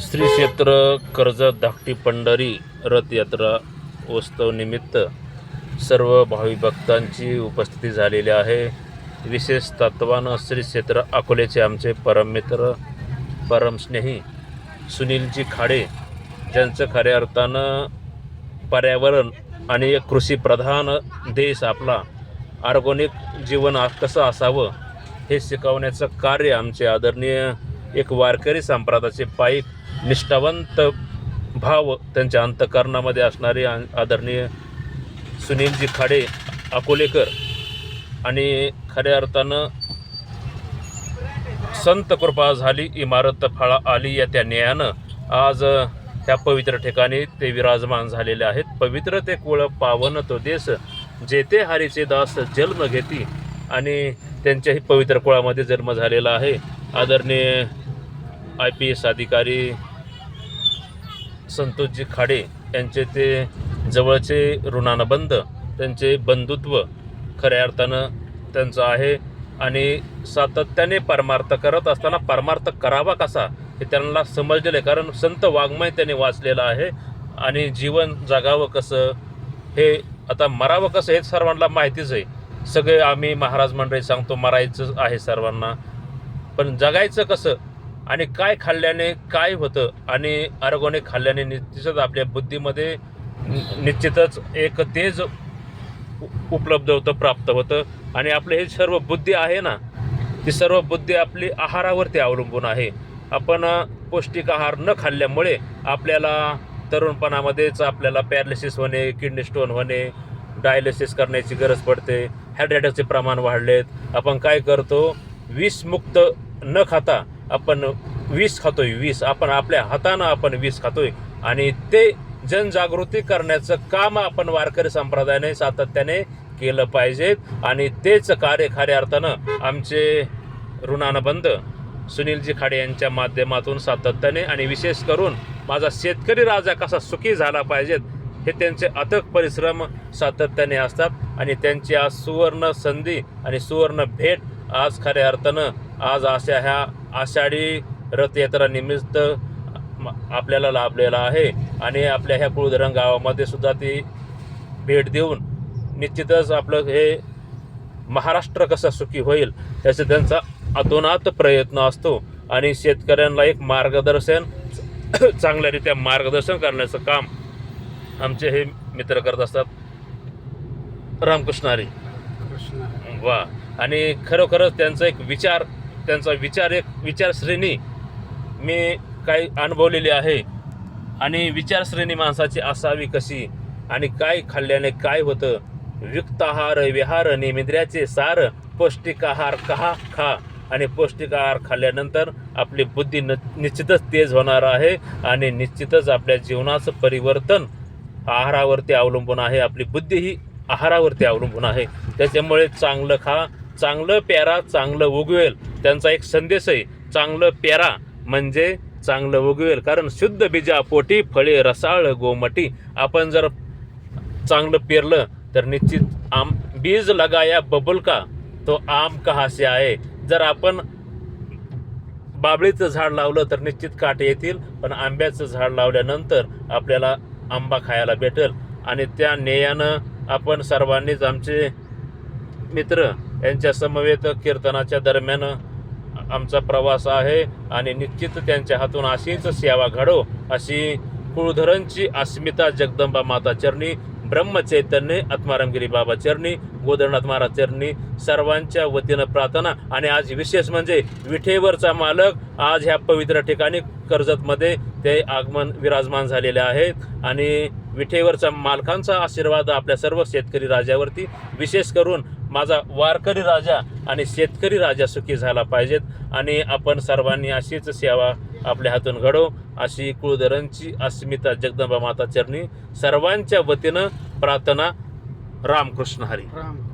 श्री क्षेत्र कर्जत धाकटी पंढरी रथयात्रा उत्सव निमित्त सर्व भावी भक्तांची उपस्थिती झालेली आहे. विशेष तत्वानं श्री क्षेत्र अकोल्याचे आमचे परममित्र परमस्नेही सुनीलजी खाडे ज्यांचं खऱ्या अर्थानं पर्यावरण आणि एक कृषीप्रधान देश आपला ऑर्गोनिक जीवन कसं असावं हे शिकवण्याचं कार्य आमचे आदरणीय एक वारकरी संप्रदायाचे पाईक निष्ठावंत भाव त्यांच्या अंतकरणामध्ये असणारे आ- आदरणीय सुनीलजी खाडे अकोलेकर आणि खऱ्या अर्थानं संत कृपा झाली इमारत फळा आली या त्या न्यायानं. आज त्या पवित्र ठिकाणी ते विराजमान झालेले आहेत. पवित्र ते कुळ पावन तो देश जेते हरीचे दास जन्म घेती आणि त्यांच्याही पवित्र कुळामध्ये जन्म झालेला आहे. आदरणीय आय पी एस अधिकारी संतोषजी खाडे यांचे ते जवळचे ऋणानुबंध त्यांचे बंधुत्व खऱ्या अर्थानं त्यांचं आहे. आणि सातत्याने परमार्थ करत असताना परमार्थ करावा कसा हे त्यांना समजलेलं आहे. कारण संत वाङ्मय त्यांनी वाचलेलं आहे. आणि जीवन जगावं कसं हे आता मरावं कसं हे सर्वांना माहितीच आहे. सगळे आम्ही महाराज मंडळी सांगतो मरायचं आहे सर्वांना. पण जगायचं कसं? आणि काय खाल्ल्याने काय होतं आणि अर्गोनिक खाल्ल्याने निश्चितच आपल्या बुद्धीमध्ये निश्चितच एक तेज उपलब्ध होतं प्राप्त होतं. आणि आपलं हे सर्व बुद्धी आहे ना ती सर्व बुद्धी आपली आहारावरती अवलंबून आहे. आपण पौष्टिक आहार न खाल्ल्यामुळे आपल्याला तरुणपणामध्येच आपल्याला पॅरालिसिस होणे किडनी स्टोन होणे डायलिसिस करण्याची गरज पडते हार्ट प्रमाण वाढलेत. आपण काय करतो? विषमुक्त न खाता आपण वीस खातोय वीस आपण आपल्या हातानं आपण वीस खातोय. आणि ते जनजागृती करण्याचं काम आपण वारकरी संप्रदायाने सातत्याने केलं पाहिजेत आणि तेच कार्य खऱ्या अर्थानं आमचे ऋणानुबंध सुनीलजी खाडे यांच्या माध्यमातून सातत्याने आणि विशेष करून माझा शेतकरी राजा कसा सुखी झाला पाहिजेत हे त्यांचे अथक परिश्रम सातत्याने असतात. आणि त्यांची आज सुवर्ण संधी आणि सुवर्ण भेट आज खऱ्या अर्थानं आज अशा ह्या आषाढी रथयात्रा निमित्त म- आपल्याला लाभलेला आहे आणि आपल्या ह्या कुळधरण गावामध्ये सुद्धा ती भेट देऊन निश्चितच आपलं हे महाराष्ट्र कसा सुखी होईल याचा त्यांचा अतोनात प्रयत्न असतो. आणि शेतकऱ्यांना एक मार्गदर्शन चांगल्यारीत्या मार्गदर्शन करण्याचं काम आमचे हे मित्र करत असतात. रामकृष्णारी वा. आणि खरोखरच त्यांचा एक विचार त्यांचा विचार एक विचारश्रेणी मी काही अनुभवलेली आहे. आणि विचारश्रेणी माणसाची असावी कशी? आणि काय खाल्ल्याने काय होतं? युक्त आहार विहार निमिंद्र्याचे सार पौष्टिक आहार कहा खा? आणि पौष्टिक आहार खाल्ल्यानंतर आपली बुद्धी न निश्चितच तेज होणार आहे आणि निश्चितच आपल्या जीवनाचं परिवर्तन आहारावरती अवलंबून आहे. आपली बुद्धी ही आहारावरती अवलंबून आहे. त्याच्यामुळे चांगलं खा चांगलं प्यारा चांगलं उगवेल. त्यांचा एक संदेश आहे चांगलं प्यारा म्हणजे चांगलं उगवेल. कारण शुद्ध बीजा पोटी फळे रसाळ गोमटी आपण जर चांगलं पेरलं तर निश्चित आम बीज लगाया बबुल का? तो आम कहासे आहे? जर आपण बाबळीचं झाड लावलं तर निश्चित काटे येतील. पण आंब्याचं झाड लावल्यानंतर आपल्याला आंबा खायला भेटेल. आणि त्या नेयानं आपण सर्वांनीच आमचे मित्र यांच्या समवेत कीर्तनाच्या दरम्यान आमचा प्रवास आहे आणि निश्चित त्यांच्या हातून अशीच सेवा घडो अशी कुळधरांची अस्मिता जगदंबा माता चरणी ब्रह्मचैतन्य आत्मारामगिरी बाबा चरणी गोदरनाथ महाराज चरणी सर्वांच्या वतीनं प्रार्थना. आणि आज विशेष म्हणजे विठेवरचा मालक आज ह्या पवित्र ठिकाणी कर्जतमध्ये ते आगमन विराजमान झालेले आहेत. आणि विठेवरचा मालकांचा आशीर्वाद आपल्या सर्व शेतकरी राजावरती विशेष करून माझा वारकरी राजा आणि शेतकरी राजा सुखी झाला पाहिजेत. आणि आपण सर्वांनी अशीच सेवा आपल्या हातून घडो अशी कुळधरांची अस्मिता जगदंबा माता चरणी सर्वांच्या वतीनं प्रार्थना. रामकृष्ण हरी. राम.